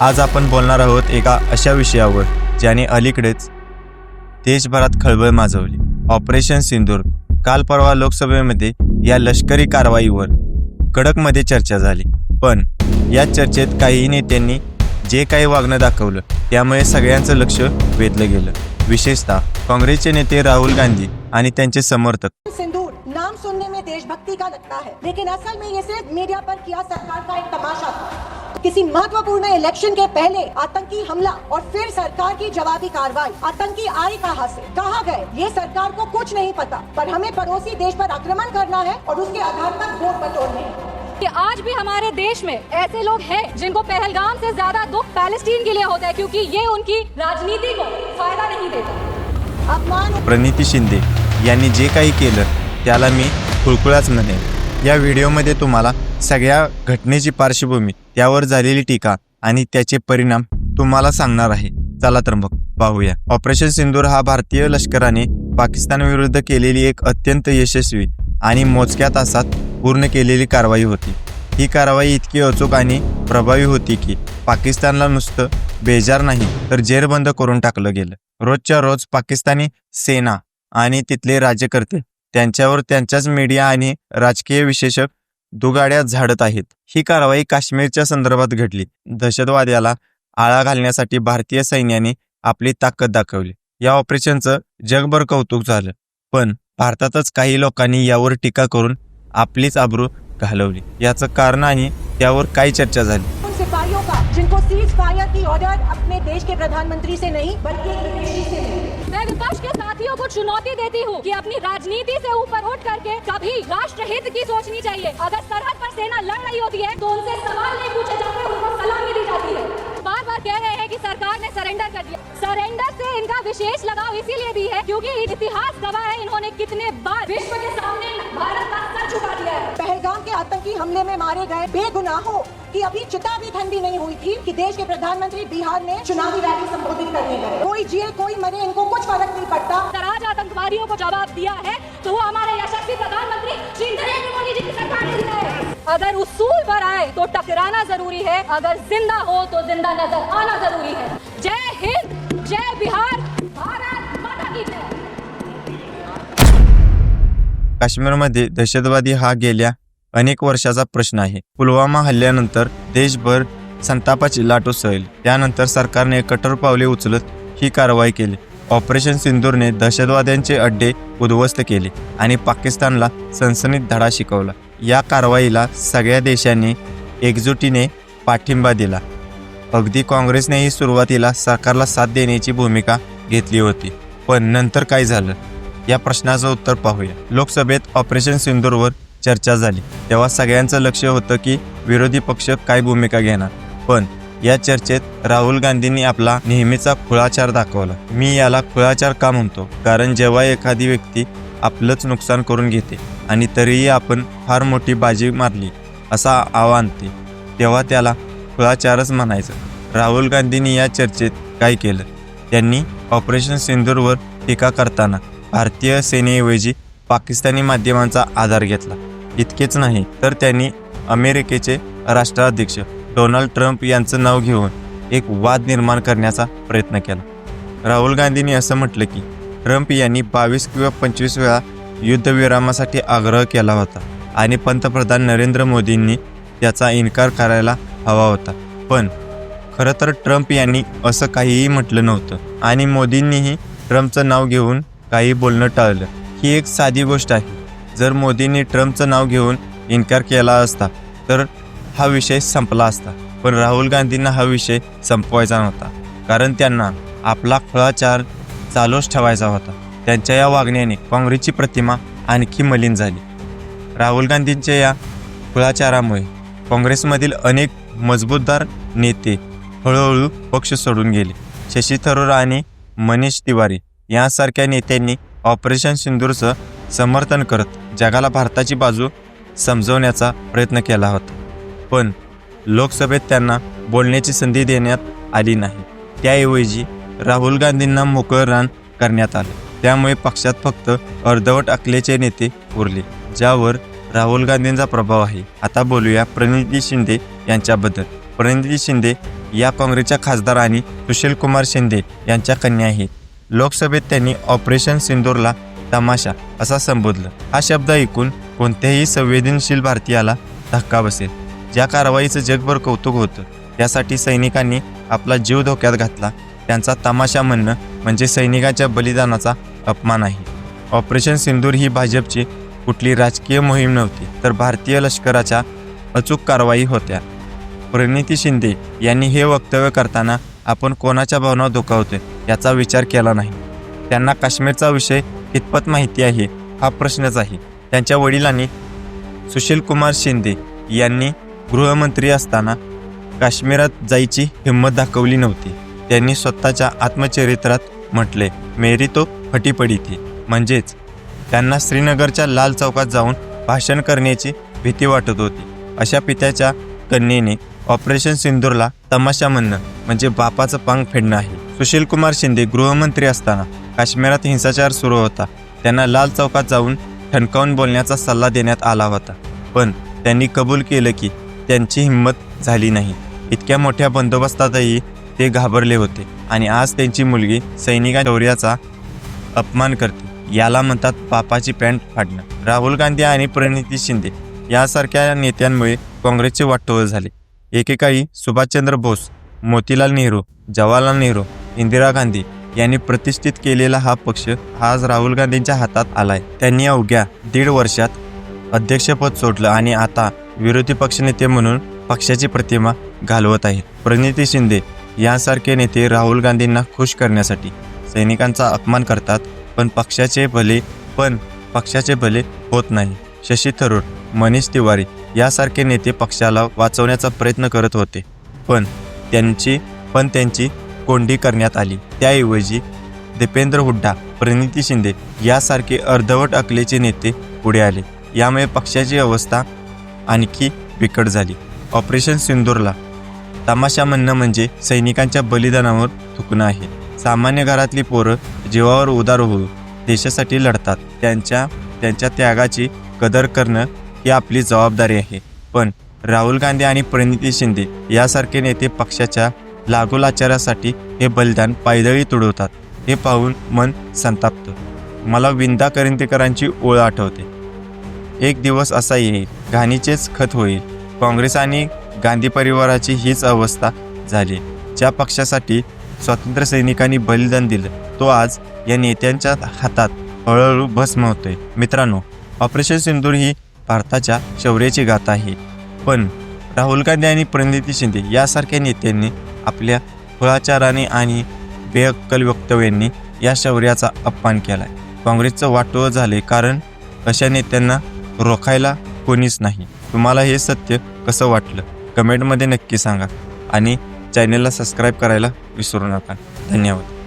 आज आपण बोलणार आहोत एका अशा विषयावर ज्याने अलीकडेच देशभरात खळबळ माजवली. ऑपरेशन सिंदूर काल परवा लोकसभेमध्ये या लष्करी कारवाईवर कडकमध्ये चर्चा झाली. पण या चर्चेत काही नेत्यांनी जे काही वागणं दाखवलं त्यामुळे सगळ्यांचं लक्ष वेधलं गेलं. विशेषतः काँग्रेसचे नेते राहुल गांधी आणि त्यांचे समर्थक. देशभक्ति का लगता है। लेकिन असल में ये सिर्फ़ मीडिया पर किया सरकार का एक तमाशा था। किसी महत्वपूर्ण इलेक्शन के पहले आतंकी हमला और फिर सरकार की जवाबी कार्रवाई आतंकी आए कहाँ से कहा गए ये सरकार को कुछ नहीं पता। पर हमें पड़ोसी देश पर आक्रमण करना है और उसके आधार पर वोट बटोरने हैं। कि आज भी हमारे देश में ऐसे लोग हैं जिनको पहलगाम से ज़्यादा दुख पैलेस्टीन के लिए होता है क्योंकि ये उनकी राजनीति को फ़ायदा नहीं देता। अपमान प्रणिती शिंदे यांनी जे काही केलं त्याला मी खुळखुळाच म्हणेन या व्हिडिओमध्ये तुम्हाला सगळ्या घटनेची पार्श्वभूमी त्यावर झालेली टीका आणि त्याचे परिणाम तुम्हाला सांगणार आहे. चला तर मग पाहूया. ऑपरेशन सिंदूर हा भारतीय लष्कराने पाकिस्तानविरुद्ध केलेली एक अत्यंत यशस्वी आणि मोजक्या तासात पूर्ण केलेली कारवाई होती. ही कारवाई इतकी अचूक आणि प्रभावी होती की पाकिस्तानला नुसतं बेजार नाही तर जेरबंद करून टाकलं गेलं. रोजच्या रोज पाकिस्तानी सेना आणि तिथले राज्यकर्ते त्यांच्यावर त्यांच्याच मीडिया आणि राजकीय विशेषक दुगाड्या झाडत आहेत. ही कारवाई काश्मीरच्या संदर्भात घडली. दहशतवाद्याला आळा घालण्यासाठी भारतीय सैन्याने आपली ताकद दाखवली. या ऑपरेशनचं जगभर कौतुक झालं. पण भारतातच काही लोकांनी यावर टीका करून आपलीच आबरू घालवली. याचं कारण आणि त्यावर काय चर्चा झाली. जिनको सीज फायर की ऑर्डर अपने देश के प्रधानमंत्री से नहीं बल्कि विदेशी से मिली चुनौती देती हूँ कि अपनी राजनीति से ऊपर उठ करके कभी राष्ट्र हित की सोचनी चाहिए। अगर सरहद पर सेना लड़ रही होती है तो उनसे सवाल नहीं पूछे जाते, उनको सलामी दी जाती है। बार बार कह रहे हैं कि सरकार ने सरेंडर कर दिया। सरेंडर से इनका विशेष लगाव इसीलिए भी है क्योंकि इतिहास गवाह है इन्होंने कितने बार विश्व के सामने भारत का पहलगाम के आतंकी हमले में मारे गए बेगुनाहों की अभी चिता भी ठंडी नहीं हुई थी कि देश के प्रधानमंत्री बिहार में चुनावी रैली संबोधित करने गए। कोई जिए कोई मरे इनको कुछ फर्क नहीं पड़ता। अगर आज आतंकवादियों को जवाब दिया है तो वो हमारे यशस्वी प्रधानमंत्री श्री नरेंद्र मोदी जी की सरकार है अगर उसूल पर आए तो टकराना जरूरी है। अगर जिंदा हो तो जिंदा नजर आना जरूरी है। जय हिंद जय बिहार भारत माता की जय। काश्मीरमध्ये दहशतवादी हा गेल्या अनेक वर्षाचा प्रश्न आहे. पुलवामा हल्ल्यानंतर देशभर संतापाची लाट उसळली. त्यानंतर सरकारने कठोर पावले उचलत ही कारवाई केली. ऑपरेशन सिंदूरने दहशतवाद्यांचे अड्डे उद्ध्वस्त केले आणि पाकिस्तानला सनसनीत धडा शिकवला. या कारवाईला सगळ्या देशांनी एकजुटीने पाठिंबा दिला. अगदी काँग्रेसनेही सुरुवातीला सरकारला साथ देण्याची भूमिका घेतली होती. पण नंतर काय झालं? या प्रश्नाचं उत्तर पाहूया. लोकसभेत ऑपरेशन सिंदूरवर चर्चा झाली. तेव्हा सगळ्यांचं लक्ष होतं की विरोधी पक्ष काय भूमिका घेणार. पण या चर्चेत राहुल गांधींनी आपला नेहमीचा खुळाचार दाखवला. मी याला खुळाचार का म्हणतो? कारण जेव्हा एखादी व्यक्ती आपलंच नुकसान करून घेते आणि तरीही आपण फार मोठी बाजी मारली असा आव्हान ते तेव्हा त्याला खुळाचारच म्हणायचं. राहुल गांधींनी या चर्चेत काय केलं? त्यांनी ऑपरेशन सिंदूरवर टीका करताना भारतीय सेनेऐवजी पाकिस्तानी माध्यमांचा आधार घेतला. इतकेच नाही तर त्यांनी अमेरिकेचे राष्ट्राध्यक्ष डोनाल्ड ट्रम्प यांचं नाव घेऊन एक वाद निर्माण करण्याचा प्रयत्न केला. राहुल गांधींनी असं म्हटलं की ट्रम्प यांनी बावीस किंवा पंचवीस वेळा युद्धविरामासाठी आग्रह केला होता आणि पंतप्रधान नरेंद्र मोदींनी त्याचा इन्कार करायला हवा होता. पण खरं तर ट्रम्प यांनी असं काहीही म्हटलं नव्हतं आणि मोदींनीही ट्रम्पचं नाव घेऊन काही बोलणं टाळलं. ही एक साधी गोष्ट आहे. जर मोदींनी ट्रम्पचं नाव घेऊन इन्कार केला असता तर हा विषय संपला असता. पण राहुल गांधींना हा विषय संपवायचा नव्हता. कारण त्यांना आपला खुळाचार चालूच ठेवायचा होता. त्यांच्या या वागण्याने काँग्रेसची प्रतिमा आणखी मलिन झाली. राहुल गांधींच्या या खुळाचारामुळे काँग्रेसमधील अनेक मजबूतदार नेते हळूहळू पक्ष सोडून गेले. शशी थरूर आणि मनीष तिवारी यांसारख्या नेत्यांनी ऑपरेशन सिंदूरचं समर्थन करत जगाला भारताची बाजू समजवण्याचा प्रयत्न केला होता. पण लोकसभेत त्यांना बोलण्याची संधी देण्यात आली नाही. त्याऐवजी राहुल गांधींना मोकळं रान करण्यात आलं. त्यामुळे पक्षात फक्त अर्धवट अकलेचे नेते उरले ज्यावर राहुल गांधींचा प्रभाव आहे. आता बोलूया प्रणिती शिंदे यांच्याबद्दल. प्रणिती शिंदे या काँग्रेसच्या खासदार आणि सुशील कुमार शिंदे यांच्या कन्या आहेत. लोकसभेत त्यांनी ऑपरेशन सिंदूरला तमाशा असा संबोधलं. हा शब्द ऐकून कोणत्याही संवेदनशील भारतीयाला धक्का बसेल. ज्या कारवाईचं जगभर कौतुक होतं त्यासाठी सैनिकांनी आपला जीव धोक्यात घातला. त्यांचा तमाशा म्हणणं म्हणजे सैनिकाच्या बलिदानाचा अपमान आहे. ऑपरेशन सिंदूर ही भाजपची कुठली राजकीय मोहीम नव्हती तर भारतीय लष्कराच्या अचूक कारवाई होत्या. प्रणिती शिंदे यांनी हे वक्तव्य करताना आपण कोणाच्या भावना दुखावतोय याचा विचार केला नाही. त्यांना काश्मीरचा विषय कितपत माहिती आहे? हा प्रश्नच आहे. त्यांच्या वडिलांनी सुशील कुमार शिंदे यांनी गृहमंत्री असताना काश्मीरात जायची हिंमत दाखवली नव्हती. त्यांनी स्वतःच्या आत्मचरित्रात म्हटले मेरी तो फटी पडी थी. म्हणजेच त्यांना श्रीनगरच्या लाल चौकात जाऊन भाषण करण्याची भीती वाटत होती. अशा पित्याच्या कन्येने ऑपरेशन सिंदूरला तमाशा म्हणणं म्हणजे बापाचं पांग फेडणं आहे. सुशील कुमार शिंदे गृहमंत्री असताना काश्मीरात हिंसाचार सुरू होता. त्यांना लाल चौकात जाऊन ठणकावून बोलण्याचा सल्ला देण्यात आला होता. पण त्यांनी कबूल केलं की त्यांची हिंमत झाली नाही. इतक्या मोठ्या बंदोबस्तातही ते घाबरले होते आणि आज त्यांची मुलगी सैनिका शौर्याचा अपमान करते. याला म्हणतात पापाची पॅन्ट फाडणं. राहुल गांधी आणि प्रणिती शिंदे यासारख्या नेत्यांमुळे काँग्रेसचे वाटोळ झाले. एकेकाळी सुभाषचंद्र बोस मोतीलाल नेहरू जवाहरलाल नेहरू इंदिरा गांधी यांनी प्रतिष्ठित केलेला हा पक्ष आज राहुल गांधींच्या हातात आलाय. त्यांनी अवघ्या दीड वर्षात अध्यक्षपद सोडलं आणि आता विरोधी पक्षनेते म्हणून पक्षाची प्रतिमा घालवत आहेत. प्रणिती शिंदे यांसारखे नेते राहुल गांधींना खुश करण्यासाठी सैनिकांचा अपमान करतात पण पक्षाचे भले पण पक्षाचे भले होत नाही. शशी थरूर मनीष तिवारी यासारखे नेते पक्षाला वाचवण्याचा प्रयत्न करत होते. पण त्यांची पण त्यांची कोंडी करण्यात आली. त्याऐवजी दीपेंद्र हुड्डा प्रणिती शिंदे यासारखे अर्धवट अकलेचे नेते पुढे आले. यामुळे पक्षाची अवस्था आणखी बिकट झाली. ऑपरेशन सिंदूरला तमाशा म्हणणं म्हणजे सैनिकांच्या बलिदानावर थुकणं आहे. सामान्य घरातली पोरं जीवावर उदार होऊ देशासाठी लढतात. त्यांच्या त्यांच्या त्यागाची कदर करणं ही आपली जबाबदारी आहे. पण राहुल गांधी आणि प्रणिती शिंदे यासारखे नेते पक्षाच्या लागोलाचारासाठी हे बलिदान पायदळी तुडवतात. हे पाहून मन संतापतं. मला विंदा करंतेकरांची ओळ आठवते. एक दिवस असा येईल घाणीचेच खत होईल. काँग्रेस आणि गांधी परिवाराची हीच अवस्था झाली ज्या पक्षासाठी स्वातंत्र्य सैनिकांनी बलिदान दिलं. तो आज या नेत्यांच्या हातात हळूहळू भस्म होतोय. मित्रांनो ऑपरेशन सिंदूर ही भारताच्या शौर्याची गाथा आहे. पण राहुल गांधी आणि प्रणिती शिंदे यासारख्या नेत्यांनी आपल्या फुळाचाराने आणि बेअक्कल वक्तव्यांनी या शौर्याचा अपमान केलाय. काँग्रेसचं वाटोळ झाले कारण अशा नेत्यांना रोखायला कोणीच नाही. तुम्हाला हे सत्य कसं वाटलं? कमेंटमध्ये नक्की सांगा आणि चॅनेलला सबस्क्राईब करायला विसरू नका. धन्यवाद.